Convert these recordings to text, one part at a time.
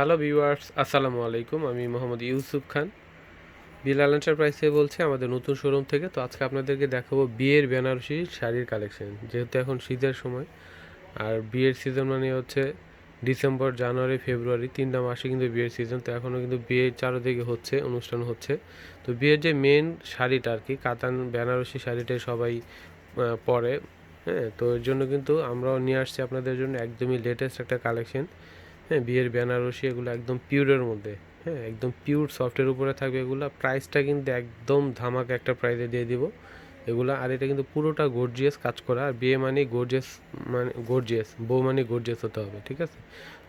Hello viewers, আসসালামু আলাইকুম। আমি মোহাম্মদ ইউসুফ খান। বিলাল এন্টারপ্রাইজে বলছি আমাদের নতুন শোরুম থেকে। তো আজকে আপনাদেরকে দেখাবো বিয়ের বেনারসি শাড়ির কালেকশন, যেহেতু এখন শীতের সময়। আর বিয়ের সিজন মানে হচ্ছে ডিসেম্বর, জানুয়ারি, ফেব্রুয়ারি তিনটা মাসে কিন্তু বিয়ের সিজন। তো এখনও কিন্তু বিয়ের চারোদিকে হচ্ছে, অনুষ্ঠান হচ্ছে। তো বিয়ের যে মেন শাড়িটা আর কি, কাতান বেনারসি শাড়িটাই সবাই পরে। হ্যাঁ তো এর জন্য কিন্তু আমরাও নিয়ে আসছি আপনাদের জন্য একদমই লেটেস্ট একটা কালেকশন। হ্যাঁ বিয়ের বেনারসি এগুলো একদম পিওরের মধ্যে। হ্যাঁ একদম পিওর সফটের উপরে থাকবে এগুলো। প্রাইসটা কিন্তু একদম ধামাকা একটা প্রাইসে দিয়ে দিব। এগুলো, আর এটা কিন্তু পুরোটা গর্জিয়াস কাজ করা। আর বিয়ে মানে গর্জিয়াস মানে গর্জিয়াস বউ মানে গর্জিয়াস হতে হবে, ঠিক আছে?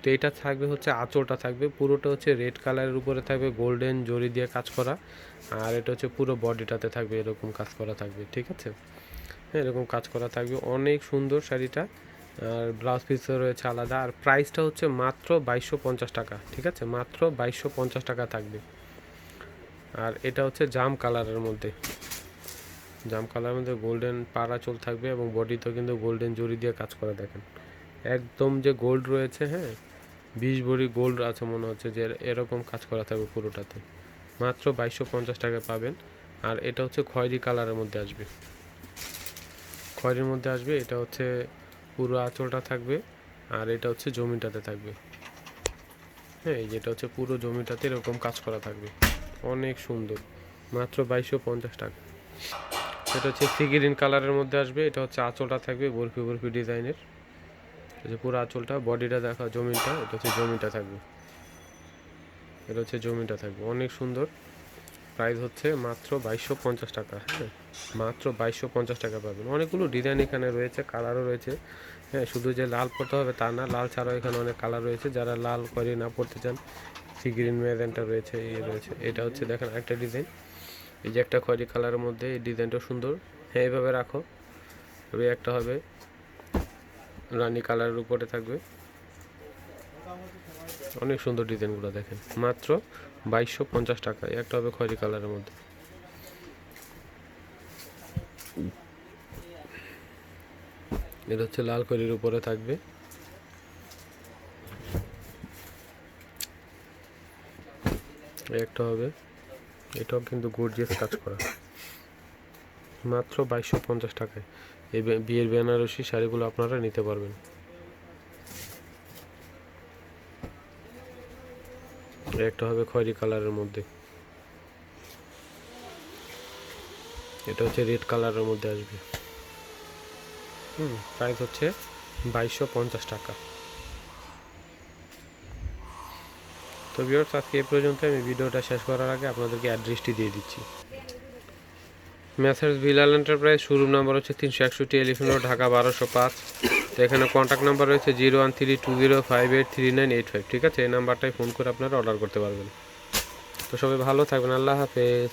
তো এটা থাকবে হচ্ছে, আঁচলটা থাকবে। পুরোটা হচ্ছে রেড কালারের উপরে থাকবে গোল্ডেন জরি দিয়ে কাজ করা। আর এটা হচ্ছে পুরো বডিটাতে থাকবে, এরকম কাজ করা থাকবে, ঠিক আছে? হ্যাঁ এরকম কাজ করা থাকবে। অনেক সুন্দর শাড়িটা। আর ব্লাউজ পিসও রয়েছে আলাদা। আর প্রাইসটা হচ্ছে মাত্র বাইশশো পঞ্চাশ টাকা, ঠিক আছে? মাত্র বাইশশো পঞ্চাশ টাকা থাকবে। আর এটা হচ্ছে জাম কালারের মধ্যে। জাম কালারের মধ্যে গোল্ডেন পাড়া চল থাকবে এবং বডিতেও কিন্তু গোল্ডেন জরি দিয়ে কাজ করা, দেখেন। একদম যে গোল্ড রয়েছে হ্যাঁ? বিশ ভরি গোল্ড আছে মনে হচ্ছে যে এরকম কাজ করা থাকবে পুরোটাতে। মাত্র বাইশশো পঞ্চাশ টাকা পাবেন। আর এটা হচ্ছে খয়েরি কালারের মধ্যে আসবে। খয়েরির মধ্যে আসবে, এটা হচ্ছে পুরো আঁচলটা থাকবে আর এটা হচ্ছে জমিটাতে থাকবে। হ্যাঁ এই যেটা হচ্ছে পুরো জমিটাতে এরকম কাজ করা থাকবে। অনেক সুন্দর। মাত্র বাইশশো পঞ্চাশ টাকা। এটা হচ্ছে সি গ্রিন কালারের মধ্যে আসবে। এটা হচ্ছে আঁচলটা থাকবে বরফি বরফি ডিজাইনের। যে পুরো আঁচলটা, বডিটা দেখা, জমিটা, এটা হচ্ছে জমিটা থাকবে। এটা হচ্ছে জমিটা থাকবে। অনেক সুন্দর। প্রাইস হচ্ছে মাত্র বাইশশো পঞ্চাশ টাকা। হ্যাঁ। মাত্র বাইশশো পঞ্চাশ টাকা পাবেন। অনেকগুলো ডিজাইন এখানে রয়েছে কালারও রয়েছে। হ্যাঁ শুধু যে লাল পড়তে হবে তা না, লাল ছাড়াও এখানে অনেক কালার রয়েছে। যারা লাল করে না পড়তে চান সি গ্রিন ম্যাজেন্টা রয়েছে এই রয়েছে। এটা হচ্ছে দেখেন একটা ডিজাইন এই যে একটা খয়েরি কালারের মধ্যে এই ডিজাইনটা সুন্দর। হ্যাঁ এইভাবে রাখো। তবে একটা হবে রানি কালারের উপরে থাকবে। অনেক সুন্দর ডিজাইনগুলো দেখেন। মাত্র বাইশশো পঞ্চাশ টাকা একটা হবে খয়েরি কালারের মধ্যে। এটা হচ্ছে লাল খয়েরির উপরে থাকবে। একটা হবে। এটাও কিন্তু গর্জিয়াস কাজ করা। মাত্র বাইশশো পঞ্চাশ টাকায়। এই বিয়ের বেনারসি শাড়িগুলো আপনারা নিতে পারবেন। একটা হবে খয়েরি কালারের মধ্যে। এটা হচ্ছে রেড কালারের মধ্যে আসবে। হুম প্রাইস হচ্ছে বাইশশো পঞ্চাশ টাকা। তো ভিউয়ার্স আজকে এ পর্যন্ত আমি ভিডিওটা শেষ করার আগে আপনাদেরকে অ্যাড্রেসটি দিয়ে দিচ্ছি। Messrs Bilal enterprise showroom number হচ্ছে তিনশো একষট্টি এলিফেন্ট রোড ঢাকা বারোশো পাঁচ। তো এখানে কন্ট্যাক্ট নাম্বার রয়েছে zero one three two zero five eight three nine eight five, ঠিক আছে? এই নাম্বারটায় ফোন করে আপনারা অর্ডার করতে পারবেন। তো সবাই ভালো থাকবেন, আল্লাহ হাফেজ।